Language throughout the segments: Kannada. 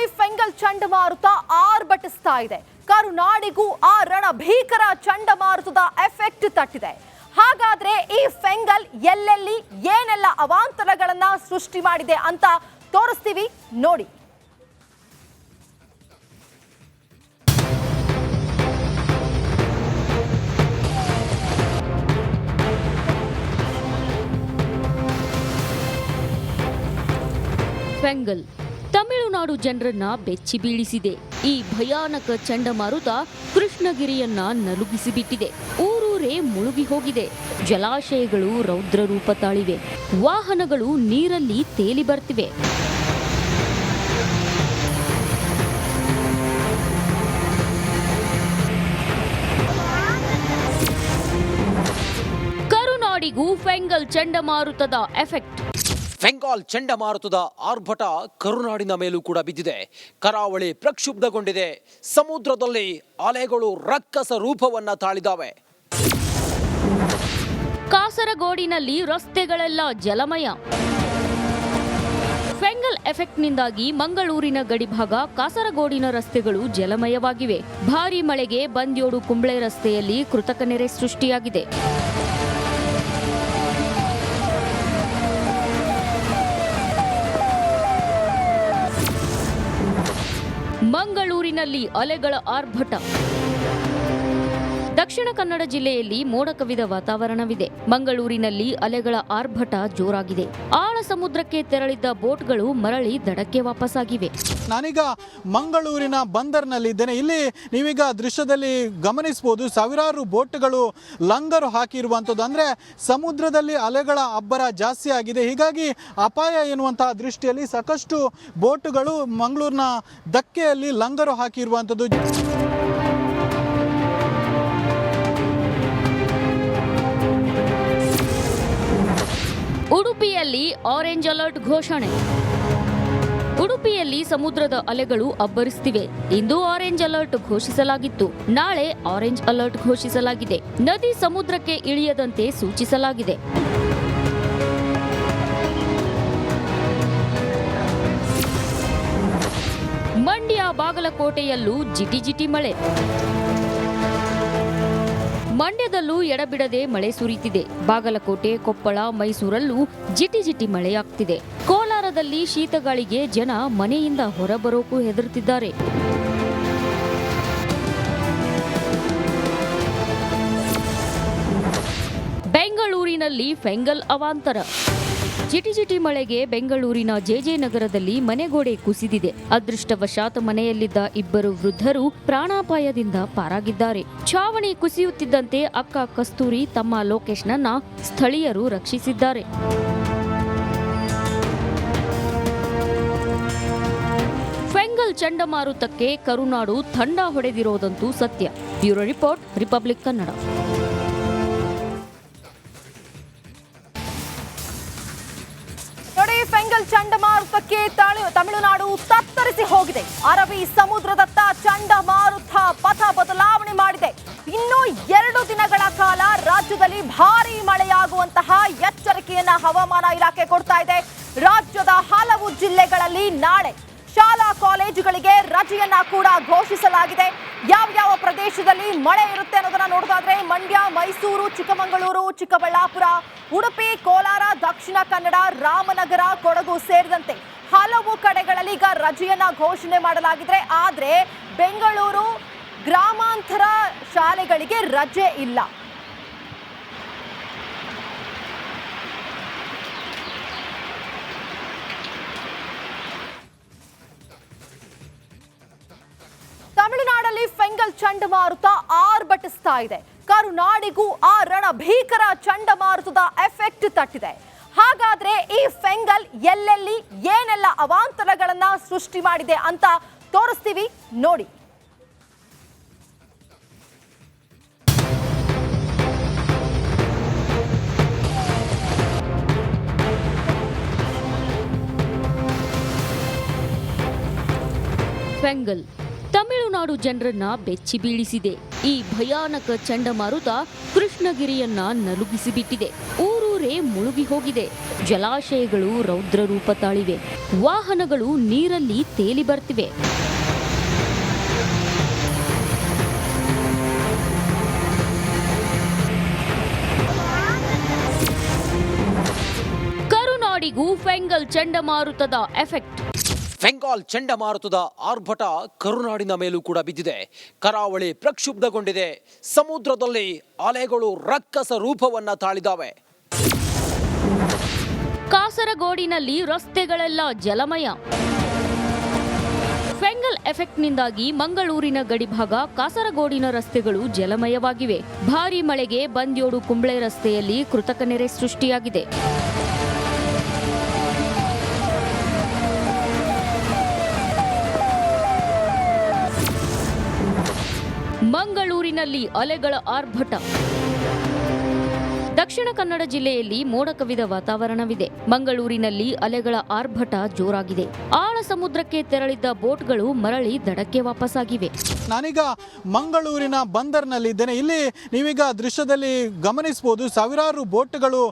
ತಮಿಳುನಾಡಲ್ಲಿ ಫೆಂಗಲ್ ಚಂಡಮಾರುತ ಆರ್ಭಟಿಸ್ತಾ ಇದೆ. ಕರುನಾಡಿಗೂ ಆ ರಣ ಭೀಕರ ಚಂಡಮಾರುತದ ಎಫೆಕ್ಟ್ ತಟ್ಟಿದೆ. ಹಾಗಾದ್ರೆ ಈ ಫೆಂಗಲ್ ಎಲ್ಲೆಲ್ಲಿ ಏನೆಲ್ಲ ಅವಾಂತರಗಳನ್ನ ಸೃಷ್ಟಿ ಮಾಡಿದೆ ಅಂತ ತೋರಿಸ್ತೀವಿ. ನೋಡಿ. ಫೆಂಗಲ್ ತಮಿಳುನಾಡು ಜನರನ್ನ ಬೆಚ್ಚಿ ಬೀಳಿಸಿದೆ. ಈ ಭಯಾನಕ ಚಂಡಮಾರುತ ಕೃಷ್ಣಗಿರಿಯನ್ನ ನಲುಗಿಸಿಬಿಟ್ಟಿದೆ. ಊರೂರೇ ಮುಳುಗಿ ಹೋಗಿದೆ. ಜಲಾಶಯಗಳು ರೌದ್ರ ರೂಪ ತಾಳಿವೆ. ವಾಹನಗಳು ನೀರಲ್ಲಿ ತೇಲಿ ಬರ್ತಿವೆ. ಕರುನಾಡಿಗೂ ಫೆಂಗಲ್ ಚಂಡಮಾರುತದ ಎಫೆಕ್ಟ್. ಫೆಂಗಾಲ್ ಚಂಡಮಾರುತದ ಆರ್ಭಟ ಕರುನಾಡಿನ ಮೇಲೂ ಕೂಡ ಬಿದ್ದಿದೆ. ಕರಾವಳಿ ಪ್ರಕ್ಷುಬ್ಧಗೊಂಡಿದೆ. ಸಮುದ್ರದಲ್ಲಿ ಅಲೆಗಳು ರಕ್ಕಸ ರೂಪವನ್ನ ತಾಳಿದಾವೆ. ಕಾಸರಗೋಡಿನಲ್ಲಿ ರಸ್ತೆಗಳೆಲ್ಲ ಜಲಮಯ. ಫೆಂಗಲ್ ಎಫೆಕ್ಟ್ನಿಂದಾಗಿ ಮಂಗಳೂರಿನ ಗಡಿಭಾಗ ಕಾಸರಗೋಡಿನ ರಸ್ತೆಗಳು ಜಲಮಯವಾಗಿವೆ. ಭಾರೀ ಮಳೆಗೆ ಬಂದ್ಯೋಡು ಕುಂಬ್ಳೆ ರಸ್ತೆಯಲ್ಲಿ ಕೃತಕ ನೆರೆ ಸೃಷ್ಟಿಯಾಗಿದೆ. ಮಂಗಳೂರಿನಲ್ಲಿ ಅಲೆಗಳ ಆರ್ಭಟ. ದಕ್ಷಿಣ ಕನ್ನಡ ಜಿಲ್ಲೆಯಲ್ಲಿ ಮೋಡ ಕವಿದ ವಾತಾವರಣವಿದೆ. ಮಂಗಳೂರಿನಲ್ಲಿ ಅಲೆಗಳ ಆರ್ಭಟ ಜೋರಾಗಿದೆ. ಆಳ ಸಮುದ್ರಕ್ಕೆ ತೆರಳಿದ್ದ ಬೋಟ್ಗಳು ಮರಳಿ ದಡಕ್ಕೆ ವಾಪಸ್ಸಾಗಿವೆ ನಾನೀಗ ಮಂಗಳೂರಿನ ಬಂದರ್ನಲ್ಲಿದ್ದೇನೆ. ಇಲ್ಲಿ ನೀವೀಗ ದೃಶ್ಯದಲ್ಲಿ ಗಮನಿಸಬಹುದು, ಸಾವಿರಾರು ಬೋಟ್ಗಳು ಲಂಗರು ಹಾಕಿರುವಂಥದ್ದು. ಅಂದರೆ ಸಮುದ್ರದಲ್ಲಿ ಅಲೆಗಳ ಅಬ್ಬರ ಜಾಸ್ತಿ ಆಗಿದೆ. ಹೀಗಾಗಿ ಅಪಾಯ ಎನ್ನುವಂತಹ ದೃಷ್ಟಿಯಲ್ಲಿ ಸಾಕಷ್ಟು ಬೋಟ್ಗಳು ಮಂಗಳೂರಿನ ದಕ್ಕೆಯಲ್ಲಿ ಲಂಗರು ಹಾಕಿರುವಂಥದ್ದು. ಉಡುಪಿಯಲ್ಲಿ ಆರೆಂಜ್ ಅಲರ್ಟ್ ಘೋಷಣೆ. ಉಡುಪಿಯಲ್ಲಿ ಸಮುದ್ರದ ಅಲೆಗಳು ಅಬ್ಬರಿಸುತ್ತಿವೆ ಇಂದು ಆರೆಂಜ್ ಅಲರ್ಟ್ ಘೋಷಿಸಲಾಗಿತ್ತು. ನಾಳೆ ಆರೆಂಜ್ ಅಲರ್ಟ್ ಘೋಷಿಸಲಾಗಿದೆ. ನದಿ ಸಮುದ್ರಕ್ಕೆ ಇಳಿಯದಂತೆ ಸೂಚಿಸಲಾಗಿದೆ. ಮಂಡ್ಯ ಬಾಗಲಕೋಟೆಯಲ್ಲೂ ಜಿಟಿ ಜಿಟಿ ಮಳೆ. ಮಂಡ್ಯದಲ್ಲೂ ಎಡಬಿಡದೆ ಮಳೆ ಸುರಿತಿದೆ. ಬಾಗಲಕೋಟೆ, ಕೊಪ್ಪಳ, ಮೈಸೂರಲ್ಲೂ ಜಿಟಿ ಜಿಟಿ ಮಳೆಯಾಗ್ತಿದೆ. ಕೋಲಾರದಲ್ಲಿ ಶೀತಗಾಳಿಗೆ ಜನ ಮನೆಯಿಂದ ಹೊರಬರೋಕು ಹೆದರುತ್ತಿದ್ದಾರೆ ಬೆಂಗಳೂರಿನಲ್ಲಿ ಫೆಂಗಲ್ ಅವಾಂತರ. ಜಿಟಿ ಜಿಟಿ ಮಳೆಗೆ ಬೆಂಗಳೂರಿನ ಜೆಜೆ ನಗರದಲ್ಲಿ ಮನೆಗೋಡೆ ಕುಸಿದಿದೆ. ಅದೃಷ್ಟವಶಾತ್ ಮನೆಯಲ್ಲಿದ್ದ ಇಬ್ಬರು ವೃದ್ಧರು ಪ್ರಾಣಾಪಾಯದಿಂದ ಪಾರಾಗಿದ್ದಾರೆ. ಛಾವಣಿ ಕುಸಿಯುತ್ತಿದ್ದಂತೆ ಅಕ್ಕ ಕಸ್ತೂರಿ ತಮ್ಮ ಲೋಕೇಶ್ನನ್ನ ಸ್ಥಳೀಯರು ರಕ್ಷಿಸಿದ್ದಾರೆ. ಫೆಂಗಲ್ ಚಂಡಮಾರುತಕ್ಕೆ ಕರುನಾಡು ಥಂಡ ಹೊಡೆದಿರೋದಂತೂ ಸತ್ಯ. Bureau report, republic Kannada. ತಳಿ- ತಮಿಳುನಾಡು ತತ್ತರಿಸಿ ಹೋಗಿದೆ. ಅರಬಿ ಸಮುದ್ರದತ್ತ ಚಂಡಮಾರುತ ಪಥ ಬದಲಾವಣೆ ಮಾಡಿದೆ. ಇನ್ನು ಎರಡು ದಿನಗಳ ಕಾಲ ರಾಜ್ಯದಲ್ಲಿ ಭಾರಿ ಮಳೆಯಾಗುವಂತಹ ಎಚ್ಚರಿಕೆಯನ್ನ ಹವಾಮಾನ ಇಲಾಖೆ ಕೊಡ್ತಾ ಇದೆ. ರಾಜ್ಯದ ಹಲವು ಜಿಲ್ಲೆಗಳಲ್ಲಿ ನಾಳೆ ಶಾಲಾ ಕಾಲೇಜುಗಳಿಗೆ ರಜೆಯನ್ನ ಕೂಡ ಘೋಷಿಸಲಾಗಿದೆ. ಯಾವ ಯಾವ ಪ್ರದೇಶದಲ್ಲಿ ಮಳೆ ಇರುತ್ತೆ ಅನ್ನೋದನ್ನ ನೋಡೋದಾದ್ರೆ ಮಂಡ್ಯ, ಮೈಸೂರು, ಚಿಕ್ಕಮಗಳೂರು, ಚಿಕ್ಕಬಳ್ಳಾಪುರ, ಉಡುಪಿ, ಕೋಲಾರ, ದಕ್ಷಿಣ ಕನ್ನಡ, ರಾಮನಗರ, ಕೊಡಗು ಸೇರಿದಂತೆ ಹಲವು ಕಡೆಗಳಲ್ಲಿ ಈಗ ರಜೆಯನ್ನ ಘೋಷಣೆ ಮಾಡಲಾಗಿದೆ. ಆದರೆ ಬೆಂಗಳೂರು ಗ್ರಾಮಾಂತರ ಶಾಲೆಗಳಿಗೆ ರಜೆ ಇಲ್ಲ. ತಮಿಳುನಾಡಲ್ಲಿ ಫೆಂಗಲ್ ಚಂಡಮಾರುತ ಆರ್ಭಟಿಸ್ತಾ ಇದೆ. ಕರುನಾಡಿಗೂ ಆ ರಣ ಭೀಕರ ಚಂಡಮಾರುತದ ಎಫೆಕ್ಟ್ ತಟ್ಟಿದೆ. ಹಾಗಾದ್ರೆ ಈ ಫೆಂಗಲ್ ಎಲ್ಲೆಲ್ಲಿ ಏನೆಲ್ಲ ಅವಾಂತರಗಳನ್ನ ಸೃಷ್ಟಿ ಮಾಡಿದೆ ಅಂತ ತೋರಿಸ್ತೀವಿ. ನೋಡಿ. ಫೆಂಗಲ್ ತಮಿಳುನಾಡು ಜನರನ್ನ ಬೆಚ್ಚಿ ಬೀಳಿಸಿದೆ. ಈ ಭಯಾನಕ ಚಂಡಮಾರುತ ಕೃಷ್ಣಗಿರಿಯನ್ನ ನಲುಗಿಸಿಬಿಟ್ಟಿದೆ. ಊರೂರೇ ಊರೇ ಮುಳುಗಿ ಹೋಗಿದೆ. ಜಲಾಶಯಗಳು ರೌದ್ರ ರೂಪ ತಾಳಿವೆ. ವಾಹನಗಳು ನೀರಲ್ಲಿ ತೇಲಿ ಬರ್ತಿವೆ. ಕರುನಾಡಿಗೂ ಫೆಂಗಲ್ ಚಂಡಮಾರುತದ ಎಫೆಕ್ಟ್. ಬೆಂಗಾಲ್ ಚಂಡಮಾರುತದ ಆರ್ಭಟ ಕರುನಾಡಿನ ಮೇಲೂ ಕೂಡ ಬಿದ್ದಿದೆ. ಕರಾವಳಿ ಪ್ರಕ್ಷುಬ್ಧಗೊಂಡಿದೆ. ಸಮುದ್ರದಲ್ಲಿ ಅಲೆಗಳು ರಕ್ಕಸ ರೂಪವನ್ನ ತಾಳಿದಾವೆ. ಕಾಸರಗೋಡಿನಲ್ಲಿ ರಸ್ತೆಗಳೆಲ್ಲ ಜಲಮಯ. ಫೆಂಗಲ್ ಎಫೆಕ್ಟ್ನಿಂದಾಗಿ ಮಂಗಳೂರಿನ ಗಡಿಭಾಗ ಕಾಸರಗೋಡಿನ ರಸ್ತೆಗಳು ಜಲಮಯವಾಗಿವೆ. ಭಾರೀ ಮಳೆಗೆ ಬಂದ್ಯೋಡು ಕುಂಬ್ಳೆ ರಸ್ತೆಯಲ್ಲಿ ಕೃತಕ ನೆರೆ ಸೃಷ್ಟಿಯಾಗಿದೆ. ಮಂಗಳೂರಿನಲ್ಲಿ ಅಲೆಗಳ ಆರ್ಭಟ. ದಕ್ಷಿಣ ಕನ್ನಡ ಜಿಲ್ಲೆಯಲ್ಲಿ ಮೋಡ ಕವಿದ ವಾತಾವರಣವಿದೆ. ಮಂಗಳೂರಿನಲ್ಲಿ ಅಲೆಗಳ ಆರ್ಭಟ ಜೋರಾಗಿದೆ. ಆಳ ಸಮುದ್ರಕ್ಕೆ ತೆರಳಿದ್ದ ಬೋಟ್ಗಳು ಮರಳಿ ದಡಕ್ಕೆ ವಾಪಸ್ಸಾಗಿವೆ ನಾನೀಗ ಮಂಗಳೂರಿನ ಬಂದರ್ನಲ್ಲಿದ್ದೇನೆ. ಇಲ್ಲಿ ನೀವೀಗ ದೃಶ್ಯದಲ್ಲಿ ಗಮನಿಸಬಹುದು, ಸಾವಿರಾರು ಬೋಟ್ಗಳು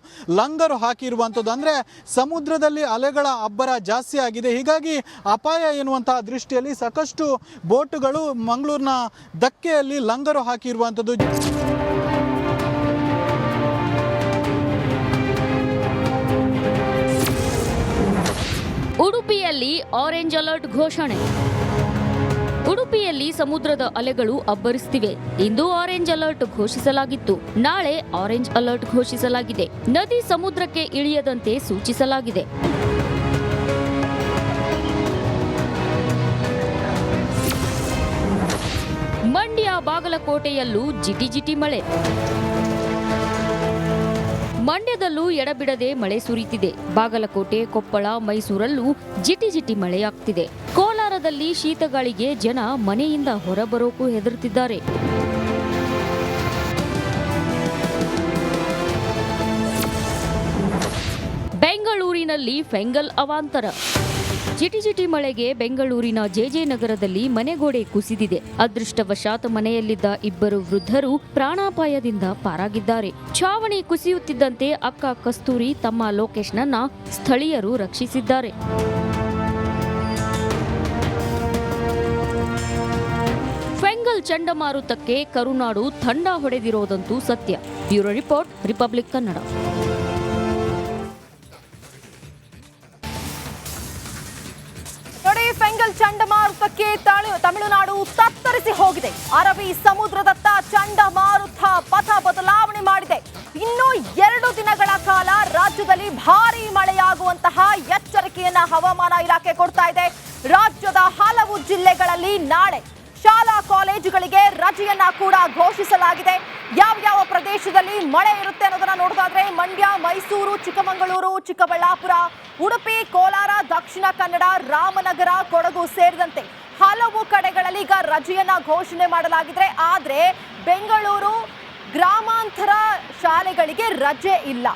ಲಂಗರು ಹಾಕಿರುವಂಥದ್ದು. ಅಂದರೆ ಸಮುದ್ರದಲ್ಲಿ ಅಲೆಗಳ ಅಬ್ಬರ ಜಾಸ್ತಿ ಆಗಿದೆ. ಹೀಗಾಗಿ ಅಪಾಯ ಎನ್ನುವಂತಹ ದೃಷ್ಟಿಯಲ್ಲಿ ಸಾಕಷ್ಟು ಬೋಟ್ಗಳು ಮಂಗಳೂರಿನ ದಕ್ಕೆಯಲ್ಲಿ ಲಂಗರು ಹಾಕಿರುವಂಥದ್ದು. ಉಡುಪಿಯಲ್ಲಿ ಆರೆಂಜ್ ಅಲರ್ಟ್ ಘೋಷಣೆ. ಉಡುಪಿಯಲ್ಲಿ ಸಮುದ್ರದ ಅಲೆಗಳು ಅಬ್ಬರಿಸುತ್ತಿವೆ ಇಂದು ಆರೆಂಜ್ ಅಲರ್ಟ್ ಘೋಷಿಸಲಾಗಿತ್ತು. ನಾಳೆ ಆರೆಂಜ್ ಅಲರ್ಟ್ ಘೋಷಿಸಲಾಗಿದೆ. ನದಿ ಸಮುದ್ರಕ್ಕೆ ಇಳಿಯದಂತೆ ಸೂಚಿಸಲಾಗಿದೆ. ಮಂಡ್ಯ ಬಾಗಲಕೋಟೆಯಲ್ಲೂ ಜಿಟಿ ಜಿಟಿ ಮಳೆ. ಮಂಡ್ಯದಲ್ಲೂ ಎಡಬಿಡದೆ ಮಳೆ ಸುರಿಯುತ್ತಿದೆ ಬಾಗಲಕೋಟೆ, ಕೊಪ್ಪಳ, ಮೈಸೂರಲ್ಲೂ ಜಿಟಿ ಜಿಟಿ ಮಳೆಯಾಗ್ತಿದೆ. ಕೋಲಾರದಲ್ಲಿ ಶೀತಗಾಳಿಗೆ ಜನ ಮನೆಯಿಂದ ಹೊರಬರೋಕು ಹೆದರುತ್ತಿದ್ದಾರೆ ಬೆಂಗಳೂರಿನಲ್ಲಿ ಫೆಂಗಲ್ ಅವಾಂತರ. ಜಿಟಿ ಜಿಟಿ ಮಳೆಗೆ ಬೆಂಗಳೂರಿನ ಜೆಜೆ ನಗರದಲ್ಲಿ ಮನೆಗೋಡೆ ಕುಸಿದಿದೆ. ಅದೃಷ್ಟವಶಾತ್ ಮನೆಯಲ್ಲಿದ್ದ ಇಬ್ಬರು ವೃದ್ಧರು ಪ್ರಾಣಾಪಾಯದಿಂದ ಪಾರಾಗಿದ್ದಾರೆ. ಛಾವಣಿ ಕುಸಿಯುತ್ತಿದ್ದಂತೆ ಅಕ್ಕ ಕಸ್ತೂರಿ ತಮ್ಮ ಲೋಕೇಶ್ನನ್ನ ಸ್ಥಳೀಯರು ರಕ್ಷಿಸಿದ್ದಾರೆ. ಫೆಂಗಲ್ ಚಂಡಮಾರುತಕ್ಕೆ ಕರುನಾಡು ಥಂಡ ಹೊಡೆದಿರೋದಂತೂ ಸತ್ಯ. Bureau report, republic Kannada. ತಾಳಿ- ತಮಿಳುನಾಡು ತತ್ತರಿಸಿ ಹೋಗಿದೆ. ಅರಬಿ ಸಮುದ್ರದತ್ತ ಚಂಡಮಾರುತ ಪಥ ಬದಲಾವಣೆ ಮಾಡಿದೆ. ಇನ್ನು ಎರಡು ದಿನಗಳ ಕಾಲ ರಾಜ್ಯದಲ್ಲಿ ಭಾರೀ ಮಳೆಯಾಗುವಂತಹ ಎಚ್ಚರಿಕೆಯನ್ನ ಹವಾಮಾನ ಇಲಾಖೆ ಕೊಡ್ತಾ ಇದೆ. ರಾಜ್ಯದ ಹಲವು ಜಿಲ್ಲೆಗಳಲ್ಲಿ ನಾಳೆ ಶಾಲಾ ಕಾಲೇಜುಗಳಿಗೆ ರಜೆಯನ್ನ ಕೂಡ ಘೋಷಿಸಲಾಗಿದೆ. ಯಾವ ಯಾವ ಪ್ರದೇಶದಲ್ಲಿ ಮಳೆ ಇರುತ್ತೆ ಅನ್ನೋದನ್ನ ನೋಡೋದಾದ್ರೆ ಮಂಡ್ಯ, ಮೈಸೂರು, ಚಿಕ್ಕಮಗಳೂರು, ಚಿಕ್ಕಬಳ್ಳಾಪುರ, ಉಡುಪಿ, ಕೋಲಾರ, ದಕ್ಷಿಣ ಕನ್ನಡ, ರಾಮನಗರ, ಕೊಡಗು ಸೇರಿದಂತೆ ಹಲವು ಕಡೆಗಳಲ್ಲಿ ಈಗ ರಜೆಯನ್ನ ಘೋಷಣೆ ಮಾಡಲಾಗಿದೆ. ಆದರೆ ಬೆಂಗಳೂರು ಗ್ರಾಮಾಂತರ ಶಾಲೆಗಳಿಗೆ ರಜೆ ಇಲ್ಲ.